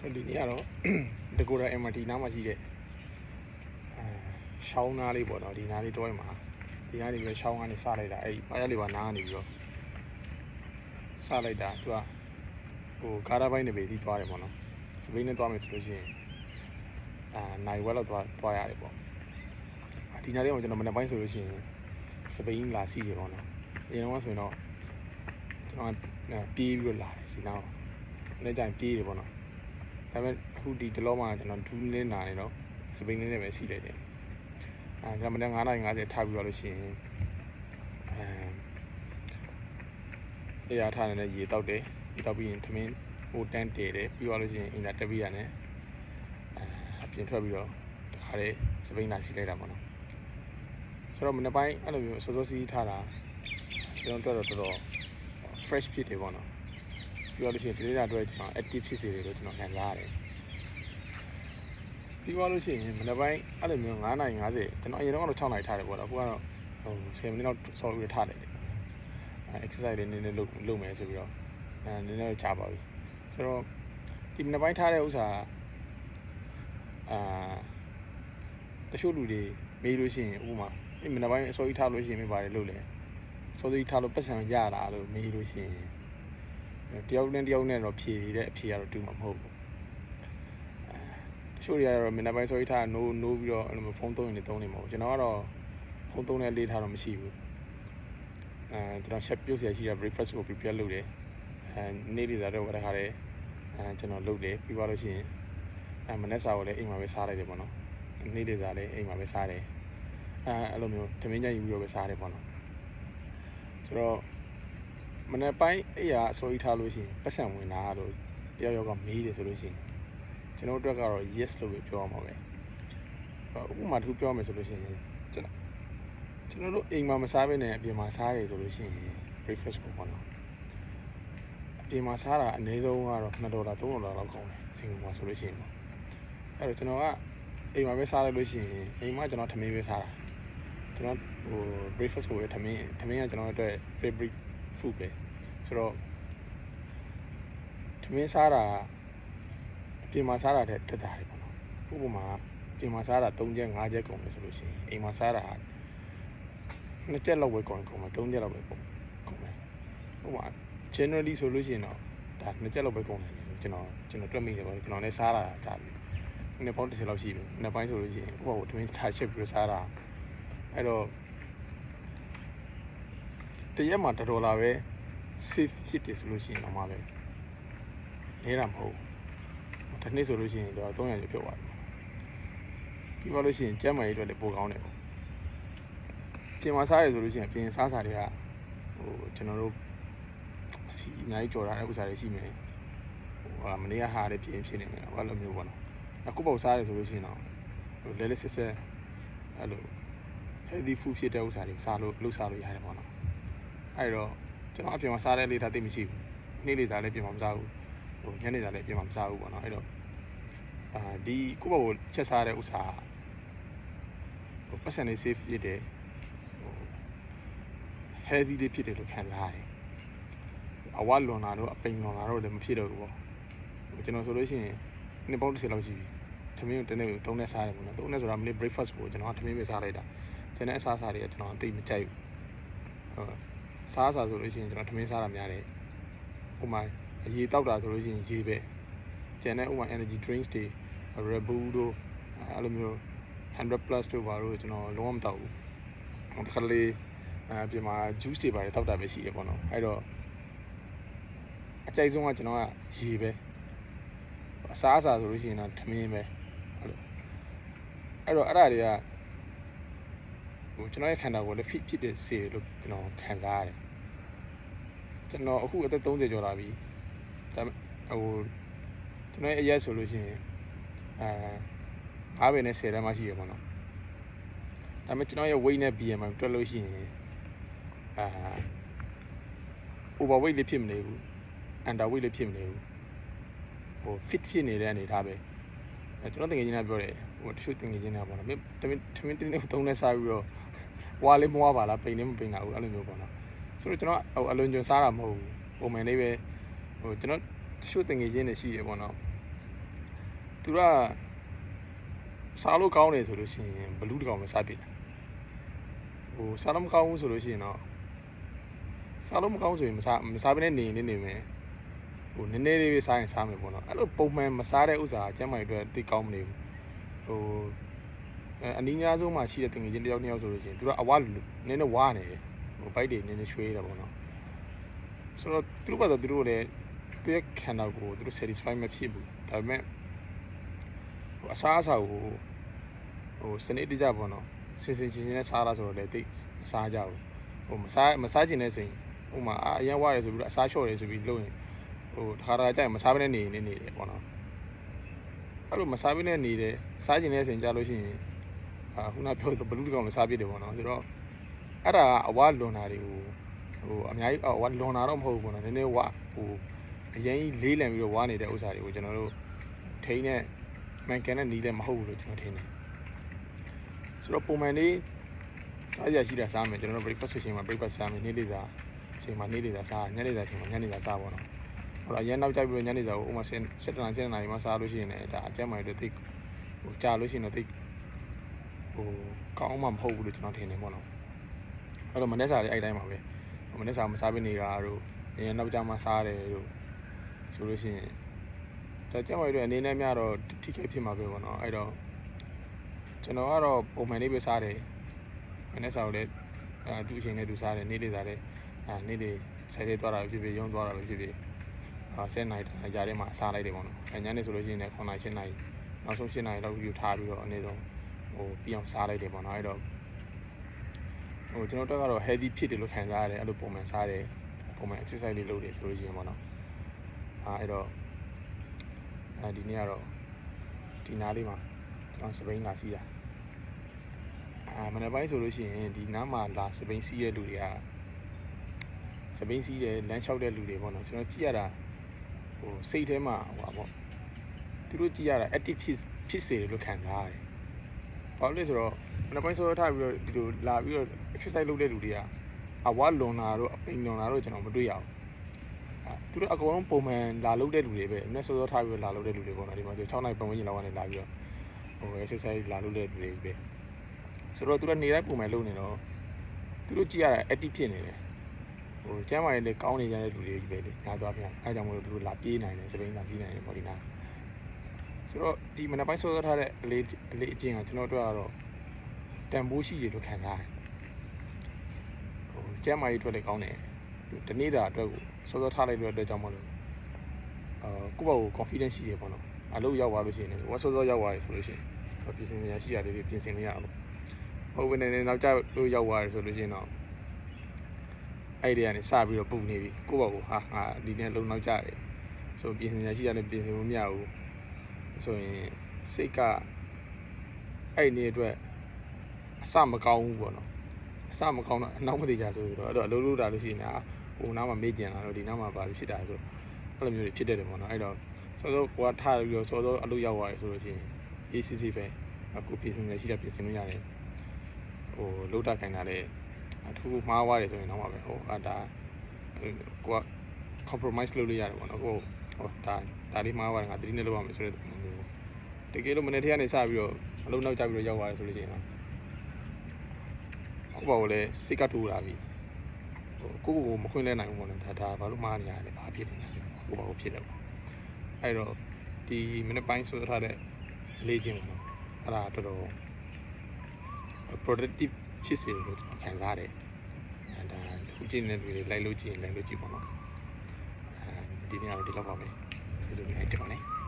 ဆိုတော့ဒီနေ့ကတော့တကူရာ MRT နားမှာရှိတဲ့အဲရှောင်းနားလေးပေါ့နော်ဒီနားလေးတွဲမှာဒီနားလေးပြီးတော့ရှောင်းကနေစလိုက်တာအဲ့ဒီဘာရလေးပါနားကနေပြီးတော့စလိုက်တာသူကဟိုကားရပိုင်းနေပဲဒီသွားတယ်ပေါ့နော်စပိန်နဲ့သွားမယ်ဆိုလို့ရှိရင်အာနိုင်ဝက်လောက်သွားသွားရတယ်ပေါ့အာဒီနားလေးမှာကျွန်တော်မနေ့ပိုင်းဆိုလို့ရှိရင်စပိန်လာစီးတယ်ပေါ့နော်အရင်တော့ဆိုရင်တော့ကျွန်တော်ကပြေးပြီးတော့လာတယ်ဒီနားကိုနေ့ကျရင်ပြေးတယ်ပေါ့နော် ဒါပေမဲ့အခုဒီတလောမှာကျွန်တော်ဒူးလင်းလာနေတော့စပိန်လေးနဲ့ပဲစီးလိုက်တယ်အဲကျွန်တော်မနေ့9:50ထားပြီးတော့လို့ရှိရင်အဲတရားထားနေတဲ့ရေတောက်တယ်ရေတောက်ပြီးရင်သမင်းဟိုတန်းတည်တယ်ပြီးတော့လို့ရှိရင်အင်တာတက်ပြီးရတယ်အဲအပြင်ထွက်ပြီးတော့တခါလေစပိန်လာစီးလိုက်တာပေါ့နော်ဆိုတော့မနေ့ပိုင်းအဲ့လိုမျိုးစောစောစီးထားတာကျွန်တော်တို့တော့တော်တော် fresh ဖြစ်တယ်ပေါ့နော် ပြီးတော့လို့ရှိရင်ဒီနေ့တာအတွက်ကျွန်တော် active ဖြစ်စေတယ်လို့ကျွန်တော်ခံစားရတယ်ပြီးသွားလို့ရှိရင်မနေ့ပိုင်းအဲ့လိုမျိုး9:50ကျွန်တော်အရင်တော့6နာရီထားတယ်ပေါ့နော်အခုကတော့ဟို10မိနစ်လောက်ဆော့ပြီးထားလိုက်တယ်အဲ exercise လေးနည်းနည်းလုပ်လုပ်မယ်ဆိုပြီးတော့အဲနည်းနည်းကြာပါပြီဆိုတော့ဒီမနေ့ပိုင်းထားတဲ့ဥစ္စာအာတချို့လူတွေမေးလို့ရှိရင်ဥပမာဒီမနေ့ပိုင်းအစောကြီးထားလို့ရှိရင်မပါတယ်လို့လေအစောကြီးထားလို့ပတ်စံရတာလို့မေးလို့ရှိရင် တယောက်နဲ့တယောက်နဲ့တော့ဖြေတဲ့အဖြေကတော့တူမှာမဟုတ်ဘူးတချို့တွေကတော့မင်းပိုင်းဆိုရထားနိုးနိုးပြီးတော့အဲ့လိုဖုန်းသုံးရင်လည်းသုံးနေမှာပေါ့ကျွန်တော်ကတော့ဖုန်းသုံးတဲ့လေးထားတော့မရှိဘူးအဲကျွန်တော်ချက်ပြုတ်စရာရှိတာ breakfast ကို prepare လုပ်တယ်အဲနေ့လေးစားတော့ဝယ်ထားတယ်အဲကျွန်တော်လုပ်တယ်ပြီးသွားလို့ရှိရင်အဲမနေ့စားကိုလည်းအိမ်မှာပဲစားလိုက်တယ်ပေါ့နော်နေ့လေးစားလည်းအိမ်မှာပဲစားတယ်အဲအဲ့လိုမျိုးထမင်းကြိုက်ယူပြီးတော့ပဲစားတယ်ပေါ့နော်ဆိုတော့ မနေ့ပိုင်းအဲ့ရအစိုးရထားလို့ရှိရင်ပတ်စံဝင်လာလို့တယောက်ယောက်ကမေးတယ်ဆိုလို့ရှိရင်ကျွန်တော်တို့အတွက်ကတော့ yes လို့ပဲပြောရမှာပဲဥပမာတစ်ခုပြောမယ်ဆိုလို့ရှိရင်ကျွန်တော်ကျွန်တော်တို့အိမ်မှာမစားဘဲနဲ့အပြင်မှာစားတယ်ဆိုလို့ရှိရင် breakfast ကိုပေါ့နော်အပြင်မှာစားတာအနည်းဆုံးကတော့2ဒေါ်လာ3ဒေါ်လာလောက်ကောင်းတယ်စင်ကာပူမှာဆိုလို့ရှိရင်ပေါ့အဲ့တော့ကျွန်တော်ကအိမ်မှာပဲစားလိုက်လို့ရှိရင်အိမ်မှာကျွန်တော်ထမင်းပဲစားတာကျွန်တော်ဟို breakfast ကိုပဲထမင်းထမင်းကကျွန်တော်အတွက် favorite food ပဲဆိုတော့ထမင်းစားတာအပြင်မှာစားတာတဲ့တက်တာတွေပေါ့နော်ဥပမာအပြင်မှာစားတာ3ချက်5ချက်ကုန်တယ်ဆိုလို့ရှိရင်အိမ်မှာစားတာ2ချက်လောက်ပဲကုန်ကုန်မယ်3ချက်လောက်ပဲကုန်ကုန်မယ်ဥပမာ generally ဆိုလို့ရှိရင်တော့ဒါ2ချက်လောက်ပဲကုန်တယ်ကျွန်တော်ကျွန်တော်တွက်မိတယ်ပေါ့ကျွန်တော်လည်းစားတာကြာပြီနှစ်ပေါင်း30လောက်ရှိပြီနှစ်ပိုင်းဆိုလို့ရှိရင်ဥပမာထမင်းထားချက်ပြီးစားတာအဲ့တော့ တရက်မှာ1ဒေါ်လာပဲ save ဖြစ်တယ်ဆိုလို့ရှိရင်တော့မှပဲလဲတာမဟုတ်ဘူးတစ်နှစ်ဆိုလို့ရှိရင်တော့300ကျော်ဖြစ်သွားပြီပြီးပါလို့ရှိရင်ကျန်းမာရေးအတွက်လည်းပိုကောင်းတယ်ပေါ့ပြင်မှာစားရဆိုလို့ရှိရင်ပြင်စားစားတွေကဟိုကျွန်တော်တို့အစီအများကြီးကြော်တာတဲ့ဥစ္စာတွေရှိမယ်ဟိုဟာမနေ့ကဟာလည်းပြင်ဖြစ်နေမယ်ဘာလို့မျိုးပေါ့နော်အခုပေါ့စားရဆိုလို့ရှိရင်တော့ဟိုလဲလဲဆက်ဆက်အဲ့လို healthy food ဖြစ်တဲ့ဥစ္စာတွေစားလို့လှုပ်စားလို့ရတယ်ပေါ့နော် အဲ့တော့ကျွန်တော်အပြင်မှာစားတဲ့လေထားသိမရှိဘူးနေ့လေးစားလည်းပြင်မှာမစားဘူးဟိုညနေစားလည်းပြင်မှာမစားဘူးပေါ့နော်အဲ့တော့အာဒီကိုယ့်ဘကိုချက်စားတဲ့ဥစ္စာဟိုပတ်စံနေ safe ဖြစ်တယ်ဟို healthy လေးဖြစ်တယ်လို့ခံစားရတယ်အဝလွန်လာတော့အပိန်လွန်လာတော့လည်းမဖြစ်တော့ဘူးပေါ့ဟိုကျွန်တော်ဆိုလို့ရှိရင်နှစ်ပေါင်း30လောက်ရှိပြီထမင်းကိုတနေ့ကိုသုံးနဲ့စားတယ်ပေါ့နော်သုံးနဲ့ဆိုတာမနေ့ breakfast ကိုကျွန်တော်ထမင်းပဲစားလိုက်တာကျွန်တော်အစားအစာတွေကကျွန်တော်အသိမကြိုက်ဘူးဟုတ် စားစားဆိုလို့ရှိရင်ကျွန်တော်ထမင်းစားတာများတယ်ဥပမာအရေတောက်တာဆိုလို့ရှိရင်ရေပဲကျန်တဲ့ဥပမာ energy drinks တွေ Red Bull တို့အဲ့လိုမျိုး100 plus တို့ပါတော့ကျွန်တော်လုံးဝမတောက်ဘူးဟိုတစ်ခါလေအပြင်မှာ juice တွေပါတယ်တောက်တာပဲရှိတယ်ပေါ့နော်အဲ့တော့အကြိုက်ဆုံးကကျွန်တော်ကရေပဲအစားအစာဆိုလို့ရှိရင်တော့ထမင်းပဲအဲ့လိုအဲ့တော့အဲ့ဒါတွေကဟိုကျွန်တော်ရဲ့ခန္ဓာကိုယ်လည်း fit ဖြစ်တဲ့စေလို့ကျွန်တော်ခံစားရတယ် ကျွန်တော်အခုအသက်30ကျော်လာပြီဒါပေမဲ့ဟိုကျွန်တော်ရဲ့အရက်ဆိုလို့ရှိရင်အဲ9ပဲနဲ့10တန်းမှရှိရပါတော့ဒါပေမဲ့ကျွန်တော်ရဲ့ weight နဲ့ BMI တွက်လို့ရှိရင်အာ overweight လေးဖြစ်မနေဘူး underweight လေးဖြစ်မနေဘူးဟို fit ဖြစ်နေတဲ့အနေထားပဲအဲကျွန်တော်တကယ်ချင်းကပြောတယ်ဟိုတချို့တကယ်ချင်းကပေါ့နော်မင်းတမင်တမင်တင်းနေသုံးနဲ့စားပြီးတော့ဝါလေးမွားပါလားပိန်လေးမပိန်တာဘူးအဲ့လိုမျိုးပေါ့နော် ဆိုတော့ကျွန်တော်ဟိုအလွန်ကျွံစားတာမဟုတ်ဘူးပုံမှန်လေးပဲဟိုကျွန်တော်တချို့တင်ငယ်ချင်းတွေရှိတယ်ပေါ့နော်သူကစားလို့ကောင်းတယ်ဆိုလို့ရှိရင်ဘလူးတစ်ကောင်မစားပြစ်တာဟိုစားလို့မကောင်းဘူးဆိုလို့ရှိရင်တော့စားလို့မကောင်းဆိုရင်မစားမစားဘဲနဲ့နေနေနေမယ်ဟိုနည်းနည်းလေးပဲစားရင်စားမယ်ပေါ့နော်အဲ့လိုပုံမှန်မစားတဲ့ဥစ္စာကကျန်းမာရေးအတွက်သိကောင်းမနေဘူးဟိုအဲအနည်းငယ်ဆုံးမှရှိတဲ့တင်ငယ်ချင်းတစ်ယောက်နှစ်ယောက်ဆိုလို့ရှိရင်သူကအဝနည်းနည်းဝါနေတယ် ဟိုဘိုက်တွေနည်းနည်းရွှေးတယ်ပေါ့နော်ဆိုတော့သူတို့ကတော့သူတို့လည်းသူရဲ့ခန္ဓာကိုယ်သူတို့ satisfy မဖြစ်ဘူးဒါပေမဲ့ဟိုအစားအစာကိုဟိုစနစ်တကျပေါ့နော်စင်စင်ချင်းချင်းနဲ့စားတာဆိုတော့လည်းတိတ်မစားကြဘူးဟိုမစားမစားချင်တဲ့စိန်ဟိုမှာအာအရင်ဝရတယ်ဆိုပြီးတော့အစားလျှော့တယ်ဆိုပြီးလုပ်ရင်ဟိုတစ်ခါတခါကျရင်မစားဘဲနဲ့နေနေနေတယ်ပေါ့နော်အဲ့လိုမစားဘဲနဲ့နေတယ်စားချင်တဲ့စိန်ကြလို့ရှိရင်အာခုနပြောဘလူးတကောင်မစားပြစ်တယ်ပေါ့နော်ဆိုတော့ အဲ့ဒါကအဝလွန်တာတွေကိုဟိုအများကြီးအဝလွန်တာတော့မဟုတ်ဘူးပေါ့နော်နည်းနည်းဝဟိုအရင်ကြီးလေးလံပြီးတော့ဝါနေတဲ့ဥစ္စာတွေကိုကျွန်တော်တို့ထိန်းနဲ့မှန်ကန်တဲ့နီးလည်းမဟုတ်ဘူးလို့ကျွန်တော်ထင်တယ်ဆိုတော့ပုံမှန်လေးစားရရှိတာစားမယ်ကျွန်တော်တို့ breakfast ချိန်မှာ breakfast စားမယ်နေ့လေးစားချိန်မှာနေ့လေးစားစားညနေစားချိန်မှာညနေစားစားပေါ့နော်ဟိုတော့ရန်နောက်ကြိုက်ပြီးညနေစားကိုဥမာ7 7နာရီ7နာရီမှစားလို့ရှိရင်လည်းဒါအကျက်မှတွေတိတ်ဟိုကြာလို့ရှိရင်တော့တိတ်ဟိုကောင်းမှမဟုတ်ဘူးလို့ကျွန်တော်ထင်တယ်ပေါ့နော် အဲ့တော့မနေ့စားလေးအဲ့တိုင်းပါပဲမနေ့စားမစားဘဲနေတာတို့ရန်နောက်ကြမှာစားတယ်တို့ဆိုလို့ရှိရင်ဒါကျက်မှတွေအနေနဲ့များတော့ထိခိုက်ဖြစ်မှာပဲပေါ့နော်အဲ့တော့ကျွန်တော်ကတော့ပုံမှန်လေးပဲစားတယ်မနေ့စားကိုလည်းအဲသူ့အချိန်နဲ့သူစားတယ်နေ့လေးစားတယ်အဲနေ့လေးဆိုင်လေးသွားတာဖြစ်ဖြစ်ရုံးသွားတာဖြစ်ဖြစ်အာ7နိုင်တိုင်းကြားထဲမှာစားလိုက်တယ်ပေါ့နော်အဲညနေဆိုလို့ရှိရင်လည်း9နိုင်7နိုင်နောက်ဆုံး7နိုင်လောက်ယူထားပြီးတော့အနေဆုံးဟိုပြအောင်စားလိုက်တယ်ပေါ့နော်အဲ့တော့ ဟိုကျွန်တော်တို့ကတော့ healthy ဖြစ်တယ်လို့ခံစားရတယ်အဲ့လိုပုံမှန်စားတယ်ပုံမှန် exercise လေးလုပ်တယ်ဆိုလို့ရှိရင်ပေါ့နော်အာအဲ့တော့အဲဒီနေ့ကတော့ဒီနားလေးမှာကျွန်တော်စပိန်လာစီးတာအာမနေ့ပိုင်းဆိုလို့ရှိရင်ဒီနားမှာလာစပိန်စီးတဲ့လူတွေကစပိန်စီးတဲ့လမ်းလျှောက်တဲ့လူတွေပေါ့နော်ကျွန်တော်ကြည့်ရတာဟိုစိတ်ထဲမှာဟိုပါပေါ့သူတို့ကြည့်ရတာ active ဖြစ်ဖြစ်စေတယ်လို့ခံစားရတယ် ဘာလို့လဲဆိုတော့မနေ့ပိုင်းဆိုတော့ထားပြီးတော့ဒီလိုလာပြီးတော့ exercise လုပ်တဲ့လူတွေကအဝလွန်တာတို့အပိန်လွန်တာတို့ကျွန်တော်မတွေ့ရဘူးအဲသူတို့အကုန်လုံးပုံမှန်လာလုပ်တဲ့လူတွေပဲအနေ့စောစောထားပြီးတော့လာလုပ်တဲ့လူတွေပေါ့နော်ဒီမှာဆို6နိုင်ပတ်ဝန်းကျင်လောက်ကနေလာပြီးတော့ဟို exercise လာလုပ်တဲ့လူတွေပဲဆိုတော့သူတို့နေတိုင်းပုံမှန်လုပ်နေတော့သူတို့ကြည့်ရတာ active ဖြစ်နေတယ်ဟိုကျမ်းမာရေးလည်းကောင်းနေကြတဲ့လူတွေကြီးပဲလေညာသွားပြန်အဲကြောင့်မို့လို့သူတို့လာပြေးနိုင်တယ်စပိန်လာစီးနိုင်တယ်ပေါ့ဒီနာ ဆိုတော့ဒီမနက်ပိုင်းစောစောထားတဲ့အလေးအလေးအကျင့်ကကျွန်တော်တို့ကတော့တန်ဖိုးရှိတယ်လို့ခံစားတယ်ဟိုကျမ်းမာရေးအတွက်လည်းကောင်းတယ်ဒီနေ့တာအတွက်ကိုစောစောထားလိုက်လို့အတွက်ကြောင့်မလို့အာကိုယ့်ဘာကို confidence ရှိတယ်ပေါ့နော်အလုပ်ရောက်သွားလို့ရှိရင်လည်းဝတ်စောစောရောက်သွားတယ်ဆိုလို့ရှိရင်ပြင်ဆင်ရရှိရတယ်ပြင်ဆင်နေရအောင်ဟုတ်ဘယ်နဲ့နောက်ကျလို့ရောက်သွားတယ်ဆိုလို့ရှိရင်တော့အဲ့ဒီကနေစပြီးတော့ပူနေပြီကိုယ့်ဘာကိုဟာငါဒီနေ့လုံနောက်ကျတယ်ဆိုပြင်ဆင်ရရှိရတယ်ပြင်ဆင်လို့မရဘူး ဆိုရင်စိတ်ကအဲ့ဒီအတွက်အစမကောင်းဘူးပေါ့နော်အစမကောင်းတော့အနောက်မသေးကြဆိုတော့အဲ့တော့အလုပ်လုပ်တာလို့ရှိရင်ဟိုနားမှာမေ့ကျင်လာတော့ဒီနားမှာပါဖြစ်တာဆိုအဲ့လိုမျိုးတွေဖြစ်တတ်တယ်ပေါ့နော်အဲ့တော့စောစောကိုကထားပြီးတော့စောစောအလုပ်ရောက်သွားတယ်ဆိုလို့ရှိရင် ACC ပဲအခုပြင်ဆင်ရရှိတာပြင်ဆင်လို့ရတယ်ဟိုလုတ်တာခိုင်းတာလည်းအထူးမှားသွားတယ်ဆိုရင်တော့ပါပဲဟိုအဒါကိုက compromise လုပ်လို့ရတယ်ပေါ့နော်ဟို ဟိုဒါဒါလေးမှားသွားတယ်ငါတတိနဲ့လုပ်ရမယ်ဆိုတဲ့မျိုးတကယ်လို့မနေ့တည်းကနေစပြီးတော့အလုံးနောက်ကျပြီးတော့ရောက်သွားတယ်ဆိုလို့ရှိရင်တော့ကိုပေါ့လည်းစိတ်ကတူတာပြီဟိုကိုကိုကိုမခွင့်လဲနိုင်ဘူးပေါ့နော်ဒါဒါဘာလို့မှားနေရလဲဘာဖြစ်နေလဲကိုပေါ့ကိုဖြစ်တယ်ပေါ့အဲ့တော့ဒီမနေ့ပိုင်းဆိုထားတဲ့လေ့ကျင့်ပေါ့နော်အဲ့ဒါတော်တော် productive ဖြစ်စေလို့ကျွန်တော်ခံစားရတယ်အဲဒါခုကြည့်နေတဲ့လူတွေလိုက်လို့ကြည့်ရင်လိုက်လို့ကြည့်ပါတော့အဲဒီနေ့ ကတော့ဒီလောက်ပါပဲကျေးဇူးတင်ပါတယ်